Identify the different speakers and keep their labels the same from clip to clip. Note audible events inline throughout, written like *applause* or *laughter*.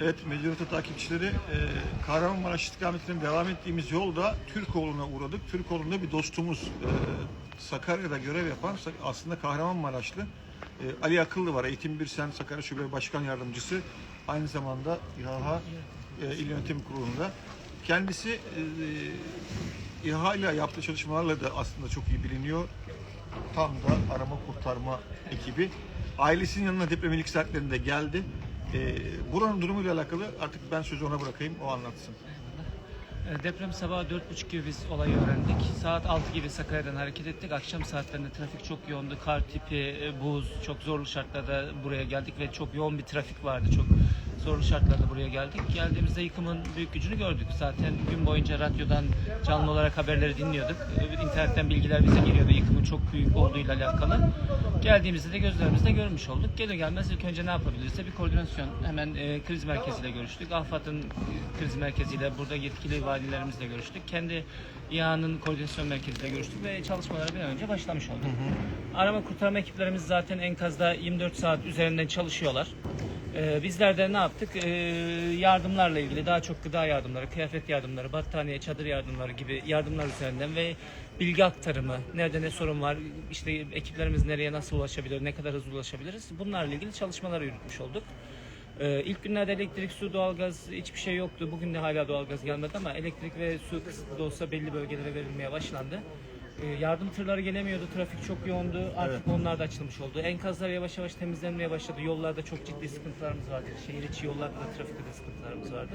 Speaker 1: Evet, Medyarata takipçileri, e, Kahramanmaraş istikametine devam ettiğimiz yolda Türkoğlu'na uğradık. Türkoğlu'nda bir dostumuz, e, Sakarya'da görev yapan, aslında Kahramanmaraşlı e, Ali Akıllı var. Eğitim Birsen Sakarya Şube Başkan Yardımcısı. Aynı zamanda İHA e, İl Yönetim Kurulu'nda. Kendisi e, İHA ile yaptığı çalışmalarla da aslında çok iyi biliniyor. Tam da arama kurtarma ekibi. Ailesinin yanına deprem ilk saatlerinde geldi. Ee, buranın durumuyla alakalı artık ben sözü ona bırakayım, o anlatsın.
Speaker 2: E, Deprem sabahı 4.30 gibi biz olayı öğrendik. Saat 6 gibi Sakarya'dan hareket ettik. Akşam saatlerinde trafik çok yoğundu. Kar tipi, e, buz, çok zorlu şartlarda buraya geldik ve çok yoğun bir trafik vardı. Çok zorlu şartlarda buraya geldik. Geldiğimizde yıkımın büyük gücünü gördük. Zaten gün boyunca radyodan canlı olarak haberleri dinliyorduk. İnternetten bilgiler bize geliyordu yıkımın çok büyük olduğuyla alakalı. Geldiğimizde de gözlerimizle görmüş olduk. Gelir gelmez ilk önce ne yapabiliriz? Bir koordinasyon. Hemen e, kriz merkeziyle görüştük. AFAD'ın e, kriz merkeziyle burada yetkili valilerimizle görüştük. Kendi İHA'nın koordinasyon merkeziyle görüştük ve çalışmalara bir an önce başlamış olduk. Arama kurtarma ekiplerimiz zaten enkazda 24 saat üzerinden çalışıyorlar. Ee, bizler de ne yaptık? Ee, yardımlarla ilgili daha çok gıda yardımları, kıyafet yardımları, battaniye, çadır yardımları gibi yardımlar üzerinden ve bilgi aktarımı, nerede ne sorun var, işte ekiplerimiz nereye nasıl ulaşabilir, ne kadar hızlı ulaşabiliriz bunlarla ilgili çalışmalar yürütmüş olduk. Ee, ilk günlerde elektrik, su, doğalgaz hiçbir şey yoktu. Bugün de hala doğalgaz gelmedi ama elektrik ve su kısıtlı da olsa belli bölgelere verilmeye başlandı. Ee, yardım tırları gelemiyordu, trafik çok yoğundu. Artık onlar da açılmış oldu. Enkazlar yavaş yavaş temizlenmeye başladı. Yollarda çok ciddi sıkıntılarımız vardı. Şehir içi yollarda da trafikte de sıkıntılarımız vardı.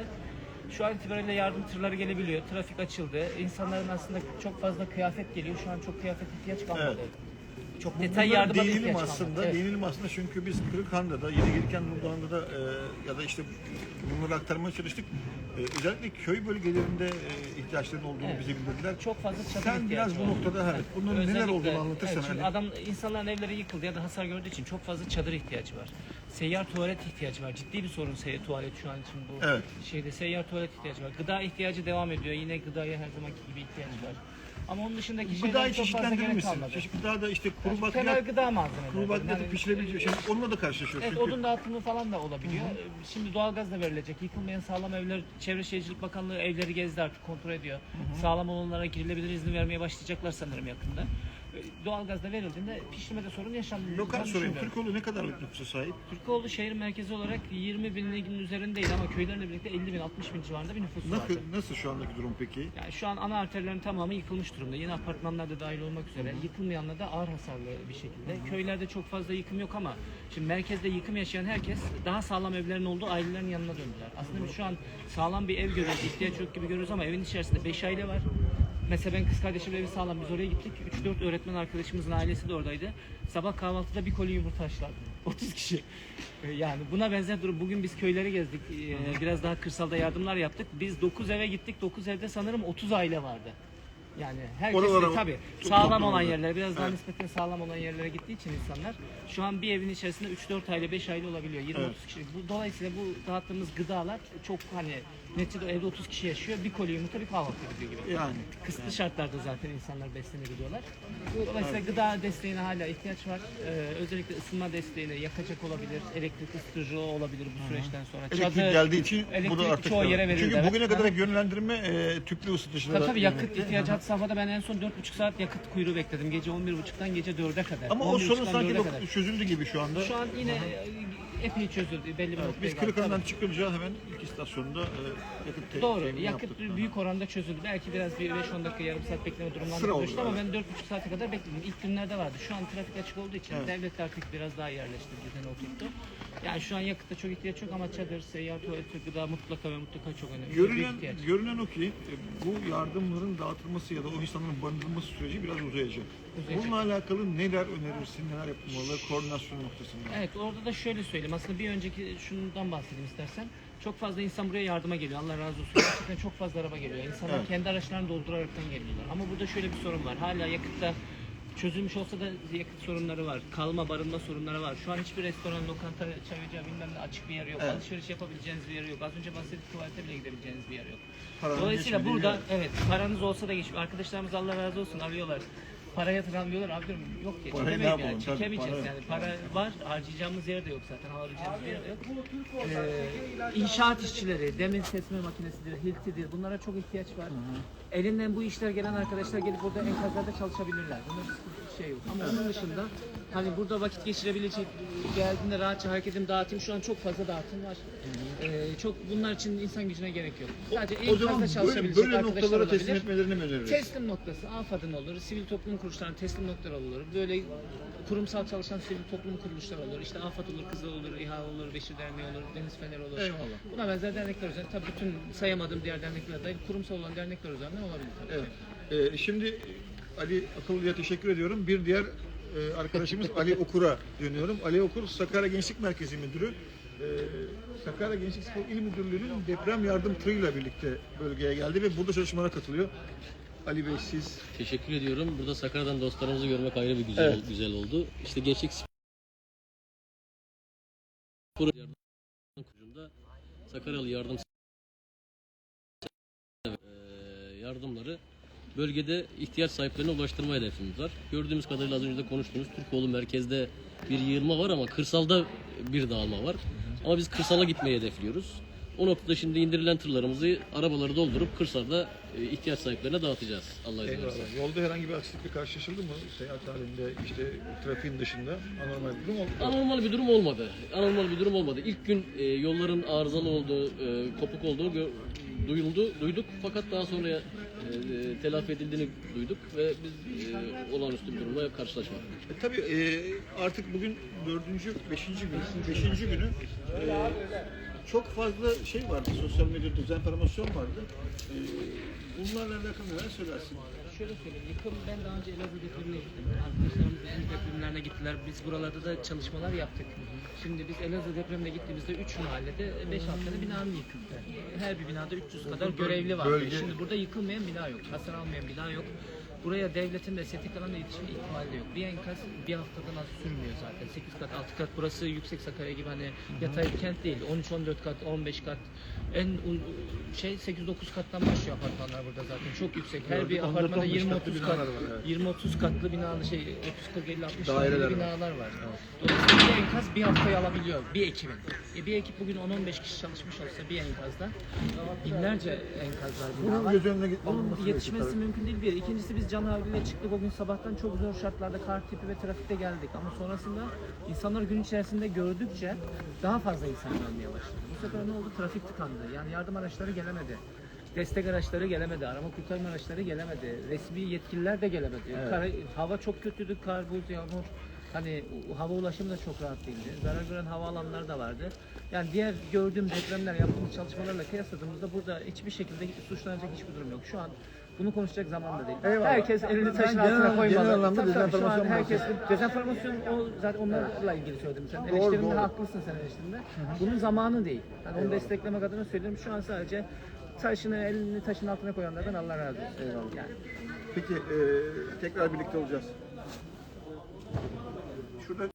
Speaker 2: Şu an itibariyle yardım tırları gelebiliyor. Trafik açıldı. İnsanların aslında çok fazla kıyafet geliyor. Şu an çok kıyafet ihtiyaç kalmadı. Çok detay
Speaker 1: Bunlara
Speaker 2: yardıma da
Speaker 1: değinelim
Speaker 2: ihtiyaç
Speaker 1: aslında,
Speaker 2: kalmadı. Evet.
Speaker 1: değinelim aslında çünkü biz Kırıkhan'da da, yeni gelirken Nurdoğan'da da e, ya da işte bunları aktarmaya çalıştık. E, özellikle köy bölgelerinde e, ihtiyaçların olduğunu
Speaker 2: Evet.
Speaker 1: bize bildirdiler.
Speaker 2: Çok fazla çadır
Speaker 1: Sen biraz bu noktada evet, bunların neler
Speaker 2: Özellikle,
Speaker 1: olduğunu anlatırsan
Speaker 2: evet,
Speaker 1: hani.
Speaker 2: adam insanların evleri yıkıldı ya da hasar gördüğü için çok fazla çadır ihtiyacı var. Seyyar tuvalet ihtiyacı var. Ciddi bir sorun seyyar tuvalet şu an için bu
Speaker 1: Evet.
Speaker 2: şeyde seyyar tuvalet ihtiyacı var. Gıda ihtiyacı devam ediyor. Yine gıdaya her zamanki gibi ihtiyacı var. Ama onun dışındaki şeyler
Speaker 1: Gıdayı
Speaker 2: çok fazla
Speaker 1: çeşitlendirir
Speaker 2: gerek
Speaker 1: misin?
Speaker 2: kalmadı.
Speaker 1: Çeşit gıda da işte kuru
Speaker 2: Temel
Speaker 1: bakliyat,
Speaker 2: gıda malzemeleri.
Speaker 1: kuru bakliyatı
Speaker 2: Yani-
Speaker 1: pişirebiliyor. Şimdi onunla da karşılaşıyoruz.
Speaker 2: Evet
Speaker 1: çünkü.
Speaker 2: odun dağıtımı falan da olabiliyor. Ee, Şimdi doğalgaz da verilecek. Yıkılmayan sağlam evler, Çevre Şehircilik Bakanlığı evleri gezdi artık kontrol ediyor. Sağlam olanlara girilebilir izni vermeye başlayacaklar sanırım yakında. Ee, Doğalgaz da verildiğinde pişirmede sorun yaşanmıyor.
Speaker 1: Lokal sorayım. Türkoğlu ne kadarlık nüfusa sahip?
Speaker 2: Türkoğlu şehir merkezi olarak 20 binin üzerindeydi ama köylerle birlikte 50 bin 60 bin civarında bir nüfusu vardı.
Speaker 1: Nasıl, nasıl şu andaki durum peki?
Speaker 2: Yani şu an ana arterlerin tamamı yıkılmış durumda. Yeni apartmanlar da dahil olmak üzere. Yıkılmayanlar da ağır hasarlı bir şekilde. Köylerde çok fazla yıkım yok ama şimdi merkezde yıkım yaşayan herkes daha sağlam evlerin olduğu ailelerin yanına döndüler. Aslında biz şu an sağlam bir ev görüyoruz, ihtiyaç yok gibi görüyoruz ama evin içerisinde 5 aile var. Mesela ben kız kardeşimle evi sağlam. Biz oraya gittik. 3-4 öğretmen arkadaşımızın ailesi de oradaydı. Sabah kahvaltıda bir koli yumurta haşladı. 30 *laughs* kişi. Ee, Yani buna benzer durum. Bugün biz köyleri gezdik. Ee, Biraz daha kırsalda yardımlar yaptık. Biz 9 eve gittik. 9 evde sanırım 30 aile vardı. Yani herkes
Speaker 1: Oralara
Speaker 2: tabii sağlam olan yerlere biraz daha nispeten sağlam olan yerlere gittiği için insanlar şu an bir evin içerisinde 3-4 aile 5 aile olabiliyor. 20-30
Speaker 1: Evet.
Speaker 2: kişi. Bu, dolayısıyla bu dağıttığımız gıdalar çok hani neticede evde 30 kişi yaşıyor. Bir koli yumurta bir kahvaltı gidiyor gibi.
Speaker 1: Yani.
Speaker 2: Kısıtlı şartlarda zaten insanlar beslenebiliyorlar. Dolayısıyla gıda desteğine hala ihtiyaç var. Ee, özellikle ısınma desteğine yakacak olabilir, elektrik ısıtıcı olabilir bu süreçten sonra.
Speaker 1: Elektrik
Speaker 2: Çadır,
Speaker 1: geldiği için
Speaker 2: elektrik
Speaker 1: da artık
Speaker 2: çoğu yere verildi.
Speaker 1: Çünkü
Speaker 2: evet.
Speaker 1: bugüne kadar
Speaker 2: Aha.
Speaker 1: yönlendirme e, tüplü ısıtıcılara
Speaker 2: Tabii tabii yakıt ihtiyacı safhada ben en son 4,5 saat yakıt kuyruğu bekledim. Gece 11.30'dan gece 4'e kadar.
Speaker 1: Ama o
Speaker 2: 11.30'dan
Speaker 1: sorun sanki
Speaker 2: 4'e
Speaker 1: bak-
Speaker 2: kadar.
Speaker 1: çözüldü gibi şu anda.
Speaker 2: Şu an yine e, epey çözüldü belli bir
Speaker 1: Evet,
Speaker 2: noktaya
Speaker 1: biz. Kırıkhan'dan çıkınca hemen ilk istasyonda e, yakıt te-
Speaker 2: Doğru. Yakıt
Speaker 1: yaptık.
Speaker 2: büyük oranda çözüldü. Belki biraz bir 5-10 dakika yarım saat bekleme
Speaker 1: oldu,
Speaker 2: görüştü ama ben 4,5 saate kadar bekledim. İlk günlerde vardı. Şu an trafik açık olduğu için
Speaker 1: Evet.
Speaker 2: devlet de artık biraz daha yerleştirdi, düzene oturttu. Yani şu an yakıtta çok ihtiyaç yok ama çadır, seyyar tuvalet, gıda mutlaka ve mutlaka çok önemli.
Speaker 1: Görünen, görünen o ki e, bu yardımların dağıtılması ya da o insanların barındırılması süreci biraz uzayacak. Bununla alakalı neler önerirsin, neler yapılmalı koordinasyon noktasında?
Speaker 2: Evet orada da şöyle söyleyeyim. Aslında bir önceki şundan bahsedeyim istersen. Çok fazla insan buraya yardıma geliyor. Allah razı olsun. Gerçekten çok fazla araba geliyor. İnsanlar
Speaker 1: Evet.
Speaker 2: kendi araçlarını dolduraraktan geliyorlar. Ama burada şöyle bir sorun var. Hala yakıtta çözülmüş olsa da yakıt sorunları var. Kalma, barınma sorunları var. Şu an hiçbir restoran, lokanta, çay ocağı bilmem ne açık bir yer yok.
Speaker 1: Evet.
Speaker 2: Alışveriş yapabileceğiniz bir yer yok. Az önce bahsettik tuvalete bile gidebileceğiniz bir yer yok.
Speaker 1: Paranın
Speaker 2: Dolayısıyla
Speaker 1: geçmediği
Speaker 2: burada
Speaker 1: yer.
Speaker 2: evet paranız olsa da geçmiyor. Arkadaşlarımız Allah razı olsun arıyorlar. Para yatıramıyorlar abi diyorum yok ki
Speaker 1: Parayı ne yapalım?
Speaker 2: yani
Speaker 1: Tabii,
Speaker 2: çekemeyeceğiz
Speaker 1: para-
Speaker 2: yani para var harcayacağımız yer de yok zaten alabileceğimiz bir yer de yok. Ee, inşaat işçileri, demir kesme makinesidir, hiltidir bunlara çok ihtiyaç var. Elinden bu işler gelen arkadaşlar gelip burada enkazlarda çalışabilirler. Bunda bir şey yok. Ama onun dışında hani burada vakit geçirebilecek geldiğinde rahatça hareketim dağıtım şu an çok fazla dağıtım var. Ee, çok bunlar için insan gücüne gerek yok. Sadece
Speaker 1: O zaman
Speaker 2: enkazda
Speaker 1: böyle,
Speaker 2: çalışabilecek
Speaker 1: böyle
Speaker 2: arkadaşlar
Speaker 1: noktalara teslim etmelerini mi öneririz?
Speaker 2: Teslim noktası AFAD'ın olur, sivil toplum kuruluşlarının teslim noktaları olur. Böyle kurumsal çalışan sivil toplum kuruluşları olur. İşte AFAD olur, Kızıl olur, İHA olur, Beşir Derneği olur, Deniz Feneri olur.
Speaker 1: Eyvallah.
Speaker 2: Buna benzer dernekler üzerinde tabii bütün sayamadığım diğer dernekler de kurumsal olan dernekler üzerinden olabilir tabii.
Speaker 1: Evet. Ee, şimdi Ali Akıllı'ya teşekkür ediyorum. Bir diğer e, arkadaşımız Ali Okur'a dönüyorum. Ali Okur Sakarya Gençlik Merkezi Müdürü. Ee, Sakarya Gençlik Spor İl Müdürlüğü'nün deprem yardım tırıyla birlikte bölgeye geldi ve burada çalışmalara katılıyor. Ali Bey siz
Speaker 3: Teşekkür ediyorum. Burada Sakarya'dan dostlarımızı görmek ayrı bir güzel
Speaker 1: Evet.
Speaker 3: güzel oldu. İşte Gençlik Spor Kurucu'nda Sakaryalı yardım Eee, yardımları bölgede ihtiyaç sahiplerine ulaştırma hedefimiz var. Gördüğümüz kadarıyla az önce de konuştuğumuz Türkoğlu merkezde bir yığılma var ama kırsalda bir dağılma var. Ama biz kırsala gitmeyi hedefliyoruz. O noktada şimdi indirilen tırlarımızı arabaları doldurup kırsalda e, ihtiyaç sahiplerine dağıtacağız. Allah izin verirse.
Speaker 1: Eyvallah. Yolda herhangi bir aksilikle karşılaşıldı mı? Seyahat halinde işte trafiğin dışında anormal bir durum oldu. mu?
Speaker 3: Anormal bir durum olmadı. Anormal bir durum olmadı. İlk gün e, yolların arızalı olduğu, e, kopuk olduğu gö- duyuldu, duyduk. Fakat daha sonra e, e, telafi edildiğini duyduk ve biz e, olağanüstü bir durumla karşılaşmadık.
Speaker 1: E, tabii e, artık bugün dördüncü, beşinci gün, beşinci günü e, çok fazla şey vardı, sosyal medyada dezenformasyon vardı. E, bunlarla alakalı neler söylersin?
Speaker 2: Şöyle söyleyeyim, yıkım ben daha önce Elazığ depremine gittim. Arkadaşlarımız İzmir depremlerine gittiler. Biz buralarda da çalışmalar yaptık. Şimdi biz Elazığ depremine gittiğimizde 3 mahallede 5 tane binanın yıkıldı. Her bir binada 300 kadar görevli
Speaker 1: bölge-
Speaker 2: Şimdi burada yıkılmayan bina yok, hasar almayan bina yok. Buraya devletin de STK alanla iletişim ihtimali de yok. Bir enkaz bir haftadan az sürmüyor zaten. 8 kat, 6 kat. Burası yüksek Sakarya gibi hani yatay bir kent değil. 13-14 kat, 15 kat. En şey 8-9 kattan başlıyor apartmanlar burada zaten. Çok yüksek. Her bir apartmanda
Speaker 1: 14-15 katlı
Speaker 2: 20-30 kat,
Speaker 1: binalar var, evet.
Speaker 2: 20-30 katlı binalı şey 30 40 50 60
Speaker 1: Daireler
Speaker 2: binalar var. Dolayısıyla bir enkaz bir haftayı alabiliyor bir ekibin. E bir ekip bugün 10-15 kişi çalışmış olsa bir enkazda binlerce enkazlar bina
Speaker 1: Bunun
Speaker 2: var.
Speaker 1: göz önüne
Speaker 2: Bunun yetişmesi mümkün değil bir. İkincisi biz can havliyle çıktık o gün sabahtan çok zor şartlarda kar tipi ve trafikte geldik. Ama sonrasında insanlar gün içerisinde gördükçe daha fazla insan gelmeye başladı. Bu sefer ne oldu? Trafik tıkandı. Yani yardım araçları gelemedi. Destek araçları gelemedi, arama kurtarma araçları gelemedi, resmi yetkililer de gelemedi. Kara- hava çok kötüydü, kar, buz, yağmur. Hani hava ulaşımı da çok rahat değildi. Zarar gören havaalanları da vardı. Yani diğer gördüğüm depremler, yaptığımız çalışmalarla kıyasladığımızda burada hiçbir şekilde suçlanacak hiçbir durum yok. Şu an bunu konuşacak zaman da değil.
Speaker 1: Eyvallah.
Speaker 2: Herkes elini
Speaker 1: Ben
Speaker 2: taşın
Speaker 1: genel-
Speaker 2: altına koymalı.
Speaker 1: genel anlamda
Speaker 2: Tabii tabii, şu an herkes dezenformasyon o zaten onlarla ilgili söyledim sen.
Speaker 1: Doğru,
Speaker 2: Eleştirimde
Speaker 1: doğru.
Speaker 2: haklısın sen eleştirinde. Bunun zamanı değil. Yani onu desteklemek adına söylüyorum. Şu an sadece taşını elini taşın altına koyanlardan Allah razı olsun.
Speaker 1: Eyvallah.
Speaker 2: Yani.
Speaker 1: Peki e, tekrar birlikte olacağız.